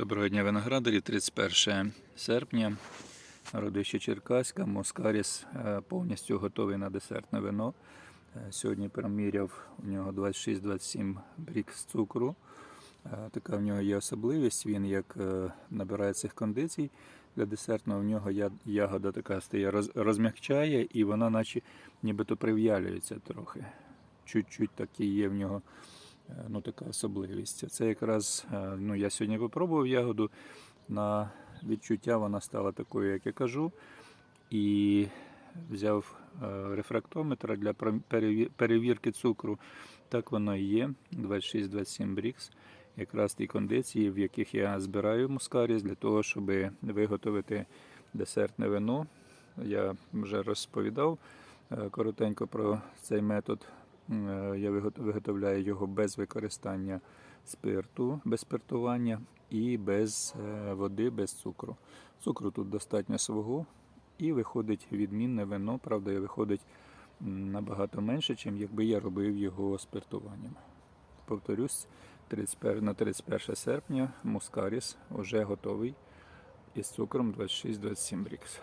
Доброго дня виноградарі, 31 серпня. Родище Черкаська, Москаріс е, повністю готовий на десертне вино. Е, Сьогодні проміряв у нього 26-27 брік з цукру. Е, Така в нього є особливість. Він як набирає цих кондицій для десертного, в нього ягода така стає роз- розмягчає і вона наче нібито прив'ялюється трохи. Чуть-чуть такі є в нього ну, така особливість. Це якраз е, ну, я сьогодні попробував ягоду. На відчуття вона стала такою, як я кажу. І взяв е, рефрактометр для перевірки цукру. Так воно і є. 26-27 брікс. Якраз ті кондиції, в яких я збираю мускаріс для того, щоб виготовити десертне вино. Я вже розповідав е, коротенько про цей метод. Е, Я виготовляю його без використання спирту, без спиртування і без е, води, без цукру. Цукру тут достатньо свого і виходить відмінне вино. Правда, виходить набагато менше, ніж якби я робив його спиртуванням. Повторюсь, 31, на 31 серпня мускаріс вже готовий із цукром 26-27 брікс.